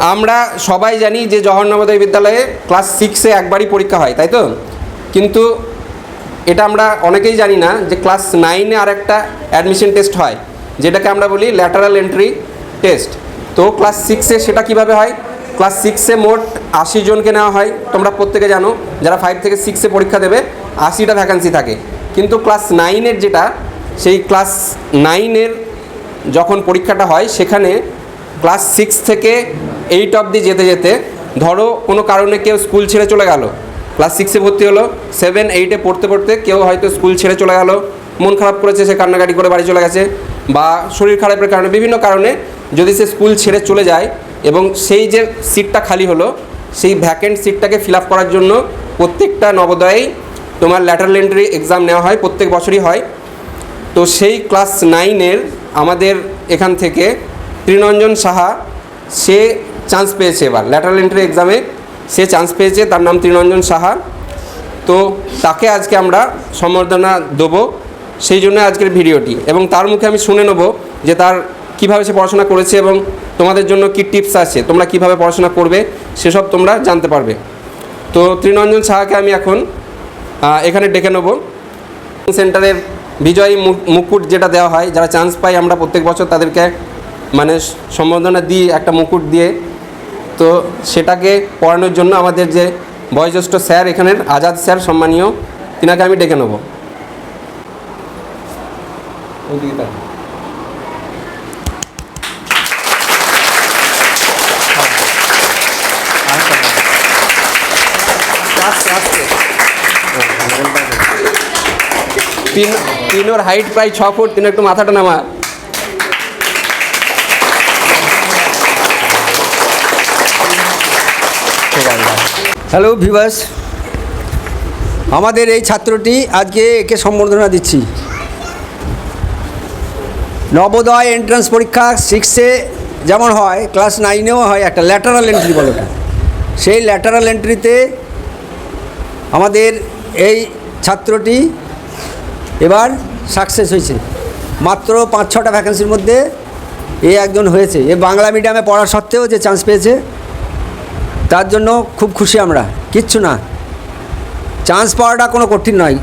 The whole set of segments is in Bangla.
আমরা সবাই জানি যে জওহর নবোদয় বিদ্যালয়ে ক্লাস সিক্সে একবারই পরীক্ষা হয়, তাই তো? কিন্তু এটা আমরা অনেকেই জানি না যে ক্লাস নাইনে আর একটা অ্যাডমিশন টেস্ট হয়, যেটাকে আমরা বলি ল্যাটারাল এন্ট্রি টেস্ট তো ক্লাস সিক্সে সেটা কীভাবে হয়? ক্লাস সিক্সে মোট আশি জনকে নেওয়া হয়। তোমরা প্রত্যেকে জানো, যারা ফাইভ থেকে সিক্সে পরীক্ষা দেবে, আশিটা ভ্যাকান্সি থাকে। কিন্তু ক্লাস নাইনের যেটা, সেই ক্লাস নাইনের যখন পরীক্ষাটা হয়, সেখানে ক্লাস সিক্স থেকে এইট অবধি যেতে যেতে, ধরো কোনো কারণে কেউ স্কুল ছেড়ে চলে গেল। ক্লাস সিক্সে ভর্তি হলো, সেভেন, এইটে পড়তে পড়তে কেউ হয়তো স্কুল ছেড়ে চলে গেল, মন খারাপ করেছে, সে কান্নাকাটি করে বাড়ি চলে গেছে, বা শরীর খারাপের কারণে, বিভিন্ন কারণে যদি সে স্কুল ছেড়ে চলে যায় এবং সেই যে সিটটা খালি হলো, সেই ভ্যাকেন্ট সিটটাকে ফিল আপ করার জন্য প্রত্যেকটা নবোদয়েই তোমার ল্যাটারাল এন্ট্রি এক্সাম নেওয়া হয়, প্রত্যেক বছরই হয়। তো সেই ক্লাস নাইনের আমাদের এখান থেকে ত্রিনঞ্জন সাহা, সে চান্স পেয়েছে এবার। ল্যাটারাল এন্ট্রি এক্সামে সে চান্স পেয়েছে, তার নাম ত্রিনঞ্জন সাহা। তো তাকে আজকে আমরা সম্বর্ধনা দেবো সেই জন্য আজকের ভিডিওটি। এবং তার মুখে আমি শুনে নেব যে তার কীভাবে সে পড়াশোনা করেছে এবং তোমাদের জন্য কি টিপস আছে, তোমরা কীভাবে পড়াশোনা করবে, সেসব তোমরা জানতে পারবে। তো ত্রিনঞ্জন সাহাকে আমি এখন এখানে ডেকে নেব। সেন্টারের বিজয়ী মুকুট যেটা দেওয়া হয়, যারা চান্স পায়, আমরা প্রত্যেক বছর তাদেরকে মানে স- সম্বোধনা দিই একটা মুকুট দিয়ে, তো সেটাকে পড়ানোর জন্য আমাদের যে বয়োজ্যেষ্ঠ স্যার এখানের, আজাদ স্যার সম্মানীয়, তিনাকে আমি ডেকে নেব। তিন, তিনোর হাইট প্রায় ছ ফুট, তিন একটু মাথাটা নামা। হ্যালো ভিভাস আমাদের এই ছাত্রটি আজকে একে সম্বর্ধনা দিচ্ছি। নবোদয় এন্ট্রান্স পরীক্ষা সিক্সে যেমন হয় ক্লাস নাইনেও হয়, একটা ল্যাটারাল এন্ট্রি বলে সেই ল্যাটারাল এন্ট্রিতে আমাদের এই ছাত্রটি এবার সাকসেস হয়েছে। মাত্র পাঁচ ছটা ভ্যাকেন্সির মধ্যে এ একজন হয়েছে। এ বাংলা মিডিয়ামে পড়া সত্ত্বেও যে চান্স পেয়েছে তার জন্য খুব খুশি আমরা। কিচ্ছু না। চান্স পাওয়াটা কোনো কঠিন নয়।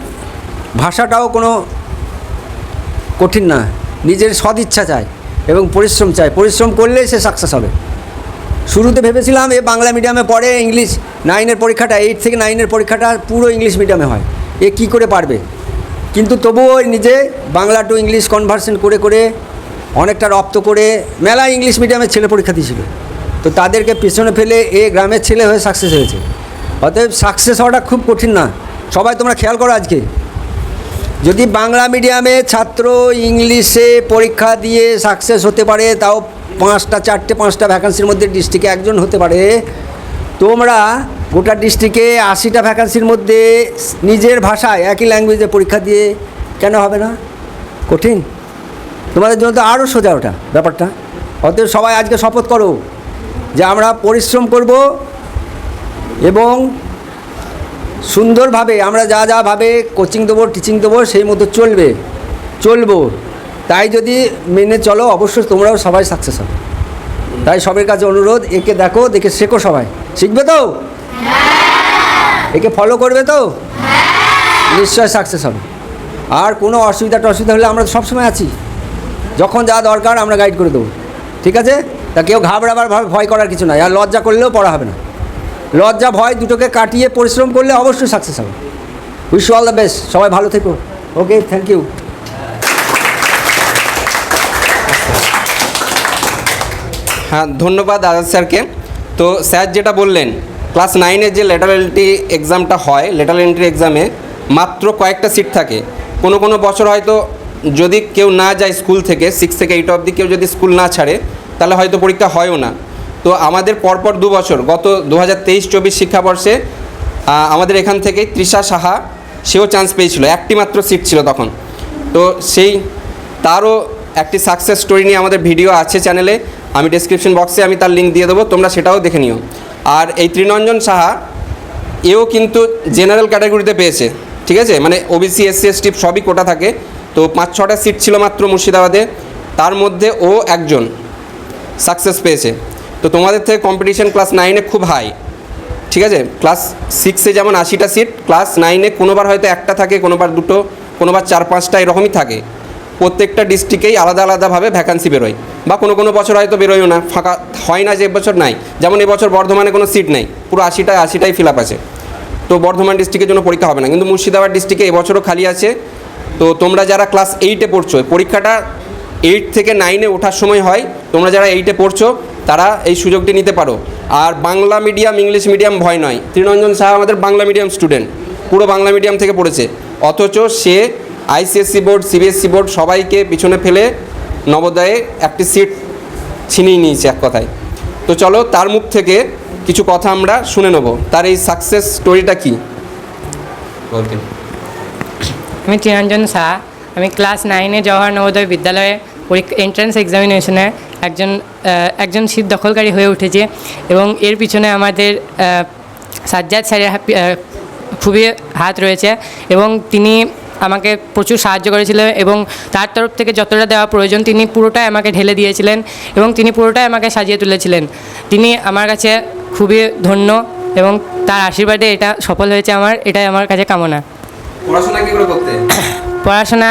ভাষাটাও কোনো কঠিন না। নিজের সদিচ্ছা চাই এবং পরিশ্রম চাই পরিশ্রম করলেই সে সাকসেস হবে। শুরুতে ভেবেছিলাম এ বাংলা মিডিয়ামে পড়ে ইংলিশ নাইনের পরীক্ষাটা এইট থেকে নাইনের পরীক্ষাটা পুরো ইংলিশ মিডিয়ামে হয়। এ কি করে পারবে? কিন্তু তবুও নিজে বাংলা টু ইংলিশ কনভার্সন করে করে অনেকটা রপ্ত করে মেলা ইংলিশ মিডিয়ামের ছেলে পরীক্ষা দিয়েছিল। তো তাদেরকে পেছনে ফেলে এ গ্রামের ছেলে হয়ে সাকসেস হয়েছে। অতএব সাকসেস হওয়াটা খুব কঠিন না। সবাই তোমরা খেয়াল করো আজকে। যদি বাংলা মিডিয়ামে ছাত্র ইংলিশে পরীক্ষা দিয়ে সাকসেস হতে পারে, তাও পাঁচটা, চারটে, পাঁচটা ভ্যাকান্সির মধ্যে ডিস্ট্রিক্টে একজন হতে পারে, তোমরা গোটা ডিস্ট্রিক্টে আশিটা ভ্যাকান্সির মধ্যে নিজের ভাষায় একই ল্যাঙ্গুয়েজে পরীক্ষা দিয়ে কেন হবে না? কঠিন। তোমাদের জন্য তো আরও সোজা ওটা ব্যাপারটা। অতএব সবাই আজকে শপথ করো। যে আমরা পরিশ্রম করব এবং সুন্দরভাবে, আমরা যা যা ভাবে কোচিং দেবো টিচিং দেবো, সেই মতো চলবে, চলবো। তাই যদি মেনে চলো, অবশ্যই তোমরাও সবাই সাকসেস হবে। তাই সবের কাছে অনুরোধ, একে দেখো, দেখে শেখো সবাই। শিখবে তো? একে ফলো করবে তো? নিশ্চয় সাকসেস হবে। আর কোনো অসুবিধা অসুবিধা হলে আমরা সবসময় আছি। যখন যা দরকার আমরা গাইড করে দেবো। ঠিক আছে? তা কেউ ঘাবড়াবার ভয়- করার কিছু নাই, আর লজ্জা করলেও পড়া হবে না। লজ্জা, ভয় দুটোকে কাটিয়ে পরিশ্রম করলে অবশ্যই সাকসেস হবে। উইশ অল দ্য বেস্ট সবাই ভালো থেকো। ওকে থ্যাংক ইউ হ্যাঁ ধন্যবাদ আজাদ স্যারকে। তো স্যার যেটা বললেন, ক্লাস নাইনের যে লেটার এন্ট্রি এক্সামটা হয় লেটার এন্ট্রি এক্সামে মাত্র কয়েকটা সিট থাকে। কোনো কোনো বছর হয়তো যদি কেউ না যায় স্কুল থেকে সিক্স থেকে এইট অবধি কেউ যদি স্কুল না ছাড়ে তাহলে হয়তো পরীক্ষা হয়ও না। তো আমাদের পরপর দু বছর, গত দু হাজার তেইশ চব্বিশ শিক্ষাবর্ষে আমাদের এখান থেকে তৃষা সাহা, সেও চান্স পেয়েছিল। একটি মাত্র সিট ছিল তখন। তো সেই, তারও একটি সাকসেস স্টোরি নিয়ে আমাদের ভিডিও আছে চ্যানেলে আমি ডেসক্রিপশন বক্সে আমি তার লিঙ্ক দিয়ে দেবো, তোমরা সেটাও দেখে নিও। আর এই ত্রিনঞ্জন সাহা, এও কিন্তু জেনারেল ক্যাটাগরিতে পেয়েছে। ঠিক আছে? মানে ওবিসি এসসি এসটি সবই কোটা থাকে। তো পাঁচ ছটা সিট ছিল মাত্র মুর্শিদাবাদে। তার মধ্যে ও একজন। সাকসেস পেয়েছে। তো তোমাদের থেকে কম্পিটিশন ক্লাস নাইনে খুব হাই ঠিক আছে? ক্লাস সিক্সে যেমন আশিটা সিট ক্লাস নাইনে কোনোবার হয়তো একটা থাকে, কোনোবার দুটো, কোনোবার চার, পাঁচটা এরকমই থাকে। প্রত্যেকটা ডিস্ট্রিক্টেই আলাদা আলাদাভাবে ভ্যাকান্সি বেরোয়। বা কোনো কোনো বছর হয়তো বেরোয়ও না, ফাঁকা হয় না যে এবছর নাই। যেমন এবছর বর্ধমানে কোনো সিট নেই, পুরো আশিটায় আশিটাই ফিল আপ আছে। তো বর্ধমান ডিস্ট্রিক্টের জন্য পরীক্ষা হবে না। কিন্তু মুর্শিদাবাদ ডিস্ট্রিক্টে এবছরও খালি আছে। তো তোমরা যারা ক্লাস এইটে পড়ছো, পরীক্ষাটা এইট থেকে নাইনে ওঠার সময় হয়। তোমরা যারা এইটে পড়ছো তারা এই সুযোগটি নিতে পারো। আর বাংলা মিডিয়াম ইংলিশ মিডিয়াম ভয় নয়। তৃণঞ্জন সাহা আমাদের বাংলা মিডিয়াম স্টুডেন্ট পুরো বাংলা মিডিয়াম থেকে পড়েছে। অথচ সে আইসিএসসি বোর্ড সিবিএসসি বোর্ড সবাইকে পিছনে ফেলে নবোদয়ে একটি সিট ছিনিয়ে নিয়েছে এক কথায়। তো চলো তার মুখ থেকে কিছু কথা আমরা শুনে নেব। তার এই সাকসেস স্টোরিটা কী? বলতেন আমি চিরঞ্জন শাহ আমি ক্লাস নাইনে জওহর নবোদয় বিদ্যালয়ে পরীক্ষা এন্ট্রান্স এক্সামিনেশনে একজন একজন সিট দখলকারী হয়ে উঠেছে এবং এর পিছনে আমাদের সাজ্জাদ স্যারের খুবই হাত রয়েছে এবং তিনি আমাকে প্রচুর সাহায্য করেছিলেন এবং তার তরফ থেকে যতটা দেওয়া প্রয়োজন তিনি পুরোটাই আমাকে ঢেলে দিয়েছিলেন এবং তিনি পুরোটাই আমাকে সাজিয়ে তুলেছিলেন। তিনি আমার কাছে খুবই ধন্য এবং তার আশীর্বাদে এটা সফল হয়েছে আমার, এটাই আমার কাছে কামনা। পড়াশোনা কি করে করতে? পড়াশোনা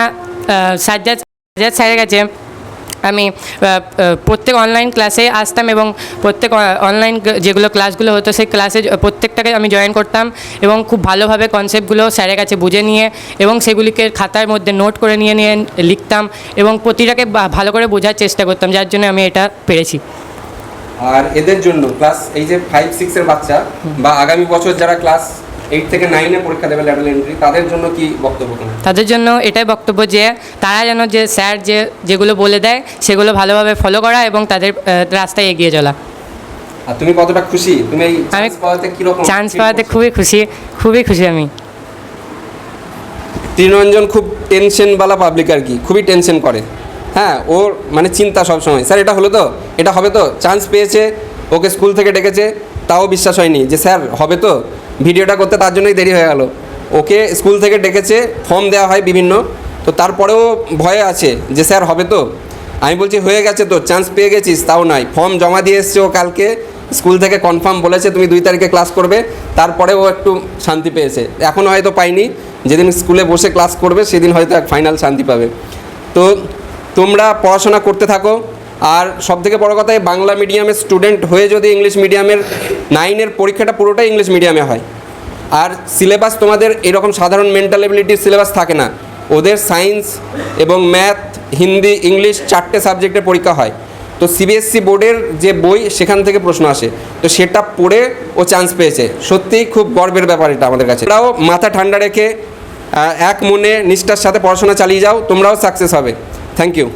সাজ্জাদ সাজ্জাদ স্যারের কাছে আমি প্রত্যেক অনলাইন ক্লাসে আসতাম এবং প্রত্যেক অনলাইন যেগুলো ক্লাসগুলো হতো সেই ক্লাসে প্রত্যেকটাকে আমি জয়েন করতাম এবং খুব ভালোভাবে কনসেপ্টগুলো স্যারের কাছে বুঝে নিয়ে এবং সেগুলিকে খাতার মধ্যে নোট করে নিয়ে নিয়ে লিখতাম এবং প্রতিটাকে ভালো করে বোঝার চেষ্টা করতাম যার জন্য আমি এটা পেরেছি। আর এদের জন্য ক্লাস এই যে ফাইভ সিক্সের বাচ্চা বা আগামী বছর যারা ক্লাস এইট থেকে নাইনে পরীক্ষা দেবে ল্যাটারাল এন্ট্রি তাদের জন্য কি বক্তব্য তাদের জন্য এটাই বক্তব্য যে তারা যেন যে স্যার যে যেগুলো বলে দেয় সেগুলো ভালোভাবে ফলো করা এবং তাদের রাস্তায় এগিয়ে চলা। আর তুমি কতটা খুশি? তুমি এই আমি পাওয়াতে কীরকম চান্স পাওয়াতে খুবই খুশি খুবই খুশি আমি। তৃণরঞ্জন খুব টেনশনওয়ালা পাবলিক আর কি খুবই টেনশন করে। হ্যাঁ ওর মানে চিন্তা সব সময় স্যার এটা হলো তো? এটা হবে তো? চান্স পেয়েছে ওকে স্কুল থেকে ডেকেছে তাও বিশ্বাস হয়নি যে, স্যার, হবে তো? ভিডিওটা করতে তার জন্যই দেরি হয়ে গেল। ওকে স্কুল থেকে ডেকেছে, ফর্ম দেওয়া হয় বিভিন্ন। তো তারপরেও ভয়ে আছে যে, স্যার, হবে তো? আমি বলছি, হয়ে গেছে তো চান্স পেয়ে গেছিস, তাও নয় ফর্ম জমা দিয়ে এসছে ও কালকে। স্কুল থেকে কনফার্ম বলেছে, তুমি দুই তারিখে ক্লাস করবে। তারপরে ও একটু শান্তি পেয়েছে। এখন হয়তো পাইনি। যেদিন স্কুলে বসে ক্লাস করবে, সেদিন হয়তো এক ফাইনাল শান্তি পাবে। তো তোমরা পড়াশোনা করতে থাকো। আর সব থেকে বড় কথা বাংলা মিডিয়ামের স্টুডেন্ট হয়ে যদি ইংলিশ মিডিয়ামের নাইনের পরীক্ষাটা পুরোটাই ইংলিশ মিডিয়ামে হয়। আর সিলেবাস তোমাদের এরকম সাধারণ মেন্টাল এবিলিটির সিলেবাস থাকে না। ওদের সায়েন্স এবং ম্যাথ হিন্দি ইংলিশ চারটে সাবজেক্টের পরীক্ষা হয়। তো সিবিএসসি বোর্ডের যে বই, সেখান থেকে প্রশ্ন আসে। তো সেটা পড়ে ও চান্স পেয়েছে। সত্যিই খুব গর্বের ব্যাপার এটা আমাদের কাছে। তোমরাও মাথা ঠান্ডা রেখে এক মনে নিষ্ঠার সাথে পড়াশোনা চালিয়ে যাও, তোমরাও সাকসেস হবে। Thank you